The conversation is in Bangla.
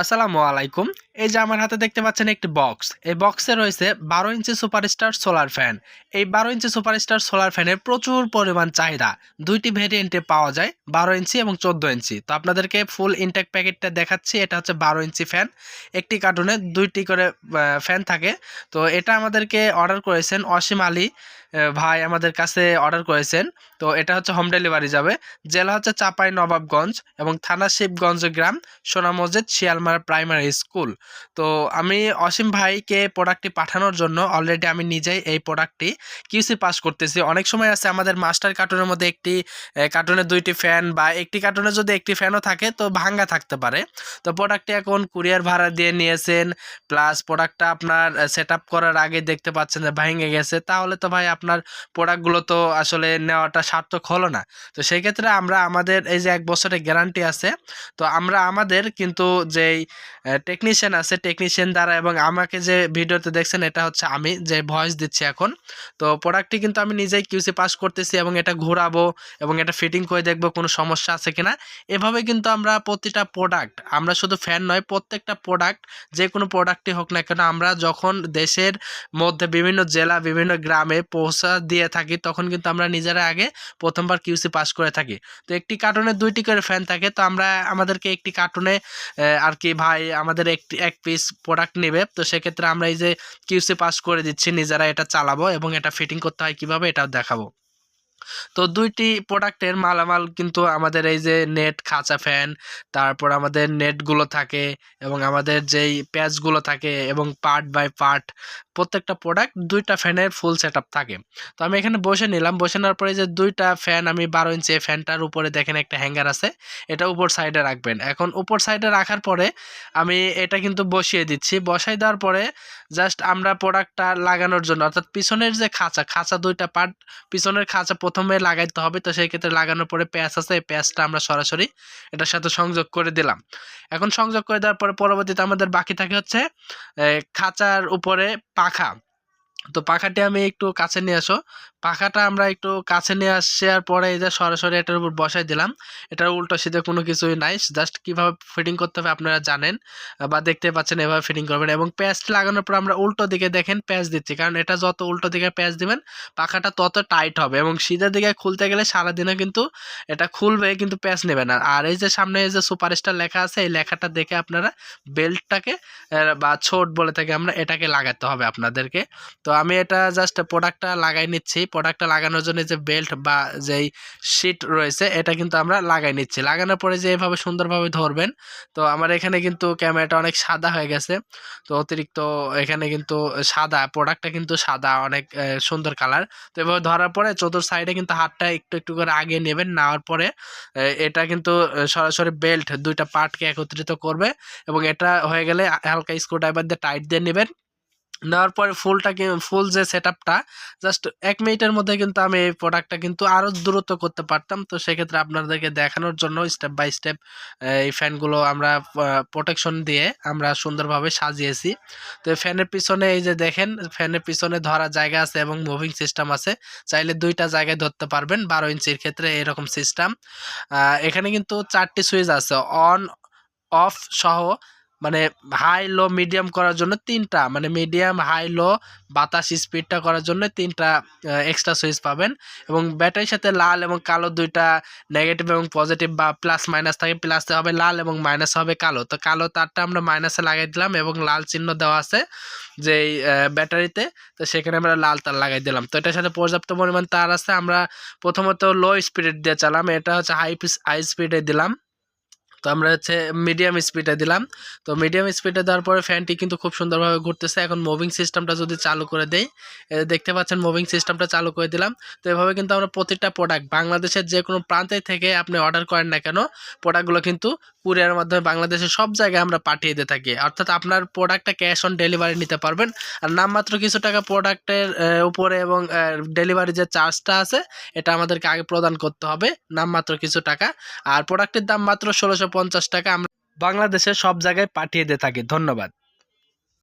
আসসালামু আলাইকুম। এই যে আমার হাতে দেখতে পাচ্ছেন একটি বক্স। এই বক্সে রয়েছে বারো ইঞ্চি সুপারস্টার সোলার ফ্যান। এই বারো ইঞ্চি সুপারস্টার সোলার ফ্যানের প্রচুর পরিমাণ চাহিদা। দুইটি ভেরিয়েন্টে পাওয়া যায়, বারো ইঞ্চি এবং চোদ্দ ইঞ্চি। তো আপনাদেরকে ফুল ইনটেক প্যাকেটটা দেখাচ্ছি। এটা হচ্ছে বারো ইঞ্চি ফ্যান। একটি কার্টুনে দুইটি করে ফ্যান থাকে। তো এটা আমাদেরকে অর্ডার করেছেন অসীম আলী ভাই আমাদের কাছে অর্ডার করেছেন। তো এটা হচ্ছে হোম ডেলিভারি যাবে। জেলা হচ্ছে চাপাই নবাবগঞ্জ এবং থানা শিবগঞ্জ গ্রাম, সোনা মসজিদ, শিয়ালমারা প্রাইমারি স্কুল তো আমি অসীম ভাইকে প্রোডাক্টটি পাঠানোর জন্য অলরেডি আমি নিজেই এই প্রোডাক্টটি কিউসি পাস করতেছি। অনেক সময় আছে আমাদের মাস্টার কার্টুনের মধ্যে একটি কার্টুনে দুইটি ফ্যান বা একটি কার্টুনে যদি একটি ফ্যানও থাকে, তো ভাঙ্গা থাকতে পারে। তো প্রোডাক্টটি এখন কুরিয়ার ভাড়া দিয়ে নিয়েছেন। প্লাস প্রোডাক্টটা আপনার সেট করার আগে দেখতে পাচ্ছেন যে ভেঙে গেছে। তাহলে তো ভাই আপনার প্রোডাক্টগুলো তো আসলে নেওয়াটা সার্থক হলো না। তো সেই ক্ষেত্রে আমরা আমাদের এই যে এক বছরের গ্যারান্টি আছে, তো আমরা আমাদের কিন্তু যেই টেকনিশিয়ান আছে টেকনিশিয়ান দ্বারা এবং আমাকে যে ভিডিওতে দেখছেন এটা হচ্ছে আমি যে ভয়েস দিচ্ছি এখন। তো প্রোডাক্টটি কিন্তু আমি নিজেই কিউসি পাস করতেছি এবং এটা ঘোরাবো এবং এটা ফিটিং করে দেখব কোনো সমস্যা আছে কিনা। এভাবে কিন্তু আমরা প্রতিটা প্রোডাক্ট আমরা শুধু ফ্যান নয়, প্রত্যেকটা প্রোডাক্ট যে কোনো প্রোডাক্টই হোক না কেন, আমরা যখন দেশের মধ্যে বিভিন্ন জেলা, বিভিন্ন গ্রামে পৌঁছা দিয়ে থাকি, তখন কিন্তু আমরা নিজেরা আগে প্রথমবার কিউসি পাস করে থাকি। তো একটি কার্টুনে দুইটি করে ফ্যান থাকে, তো আমরা আমাদেরকে একটি কার্টুনে আর কি ভাই আমাদের একটি, এক পিস প্রোডাক্ট নেবে, তো সেক্ষেত্রে আমরা এই যে কিউসি পাস করে দিচ্ছি, নিজেরা এটা চালাবো এবং এটা ফিটিং করতে হয় কীভাবে, এটাও দেখাবো। তো দুইটি প্রোডাক্টের মালামাল কিন্তু আমাদের এই যে নেট, খাঁচা ফ্যান, তারপর আমাদের নেটগুলো থাকে এবং আমাদের যেই প্যাচগুলো থাকে এবং পার্ট বাই পার্ট প্রত্যেকটা প্রোডাক্ট দুইটা ফ্যানের ফুল সেট থাকে। তো আমি এখানে বসে নিলাম, বসে নেওয়ার পরে যে দুইটা ফ্যান আমি বারো ইঞ্চি ফ্যানটার উপরে দেখেন একটা হ্যাঙ্গার আছে, এটা উপর সাইডে রাখবেন। এখন উপর সাইডে রাখার পরে আমি এটা কিন্তু বসিয়ে দিচ্ছি, বসাই দেওয়ার পরে জাস্ট আমরা প্রোডাক্টটা লাগানোর জন্য, অর্থাৎ পিছনের যে খাঁচা খাঁচা দুইটা পার্ট, পিছনের খাঁচা প্রথমে লাগাইতে হবে, তো সেই ক্ষেত্রে লাগানোর পরে প্যাচ আছে, এই প্যাচটা আমরা সরাসরি এটার সাথে সংযোগ করে দিলাম। এখন সংযোগ করে দেওয়ার পরে পরবর্তীতে আমাদের বাকি থাকে হচ্ছে খাঁচার উপরে পাখা। তো পাখাটি আমি একটু কাছে নিয়ে আসো। পাখাটা আমরা একটু কাছে নিয়ে আসার পরে এই যে সরাসরি এটার উপর বসাই দিলাম। এটার উল্টো সিধে কোনো কিছুই নাই। জাস্ট কীভাবে ফিটিং করতে হবে আপনারা জানেন বা দেখতে পাচ্ছেন এভাবে ফিটিং করবেন এবং প্যাচ লাগানোর পর আমরা উল্টো দিকে দেখেন প্যাচ দিচ্ছি। কারণ এটা যত উল্টো দিকে প্যাচ দিবেন, পাখাটা তত টাইট হবে এবং সিধা দিকে খুলতে গেলে সারাদিনে কিন্তু এটা খুলবে কিন্তু প্যাচ নেবে না। আর এই যে সামনে এই যে সুপারস্টার লেখা আছে, এই লেখাটা দেখে আপনারা বেল্টটাকে বা ছোট বলে থাকি আমরা এটাকে লাগাতে হবে আপনাদেরকে। তো আমি এটা জাস্ট প্রোডাক্টটা লাগাই নিচ্ছি। প্রোডাক্টটা লাগানোর জন্য যে বেল্ট বা যেই শিট রয়েছে, এটা কিন্তু আমরা লাগাই নিচ্ছি। লাগানোর পরে যে এভাবে সুন্দরভাবে ধরবেন, তো আমার এখানে কিন্তু ক্যামেরাটা অনেক সাদা হয়ে গেছে। তো অতিরিক্ত এখানে কিন্তু সাদা প্রোডাক্টটা কিন্তু সাদা, অনেক সুন্দর কালার তো এভাবে ধরার পরে চতুর সাইডে কিন্তু হাতটা একটু একটু করে আগিয়ে নেবেন, নেওয়ার পরে এটা কিন্তু সরাসরি বেল্ট দুইটা পার্টকে একত্রিত করবে এবং এটা হয়ে গেলে হালকা স্ক্রু ড্রাইভার দিয়ে টাইট দিয়ে নেবেন। নেওয়ার পরে ফুলটা ফুল যে সেট আপটা জাস্ট এক মিনিটের মধ্যে কিন্তু আমি এই প্রোডাক্টটা কিন্তু আরও দ্রুত করতে পারতাম। তো সেক্ষেত্রে আপনাদেরকে দেখানোর জন্য স্টেপ বাই স্টেপ এই ফ্যানগুলো আমরা প্রোটেকশন দিয়ে আমরা সুন্দরভাবে সাজিয়েছি। তো ফ্যানের পিছনে এই যে দেখেন ফ্যানের পিছনে ধরার জায়গা আছে এবং মুভিং সিস্টেম আছে। চাইলে দুইটা জায়গায় ধরতে পারবেন বারো ইঞ্চির ক্ষেত্রে এরকম সিস্টেম এখানে কিন্তু চারটি সুইচ আছে অন অফ সহ মানে হাই লো মিডিয়াম করার জন্য তিনটা। মানে মিডিয়াম হাই লো বাতাস স্পিডটা করার জন্য তিনটা এক্সট্রা সুইচ পাবেন। এবং ব্যাটারির সাথে লাল এবং কালো দুইটা নেগেটিভ এবং পজিটিভ বা প্লাস মাইনাস থাকে। প্লাসে হবে লাল এবং মাইনাস হবে কালো। তো কালো তারটা আমরা মাইনাসে লাগাই দিলাম এবং লাল চিহ্ন দেওয়া আছে যে ব্যাটারিতে তো। সেখানে আমরা লাল তার লাগাই দিলাম। তো এটার সাথে পর্যাপ্ত পরিমাণ তার আছে। আমরা প্রথমত লো স্পিডে দিয়ে চালাম। এটা হচ্ছে হাই হাই স্পিডে দিলাম। তো আমরা হচ্ছে মিডিয়াম স্পিডে দিলাম। তো মিডিয়াম স্পিডে দেওয়ার পরে ফ্যানটি কিন্তু খুব সুন্দরভাবে ঘুরতেছে। এখন মুভিং সিস্টেমটা যদি চালু করে দেই দেখতে পাচ্ছেন মুভিং সিস্টেমটা চালু করে দিলাম। তো এভাবে কিন্তু আমরা প্রতিটা প্রোডাক্ট বাংলাদেশের যে কোনো প্রান্তে থেকে আপনি অর্ডার করেন না কেন প্রোডাক্টগুলো কিন্তু কুরিয়ার মাধ্যমে বাংলাদেশের সব জায়গায় আমরা পাঠিয়ে দিয়ে থাকি। অর্থাৎ আপনার প্রোডাক্টটা ক্যাশ অন ডেলিভারি নিতে পারবেন। আর নামমাত্র কিছু টাকা প্রোডাক্টের উপরে এবং ডেলিভারি যে চার্জটা আছে, এটা আমাদেরকে আগে প্রদান করতে হবে নামমাত্র কিছু টাকা। আর প্রোডাক্টের দাম মাত্র ষোলোশো পঞ্চাশ টাকা আমরা বাংলাদেশের সব জায়গায় পাঠিয়ে দিয়ে থাকি। ধন্যবাদ।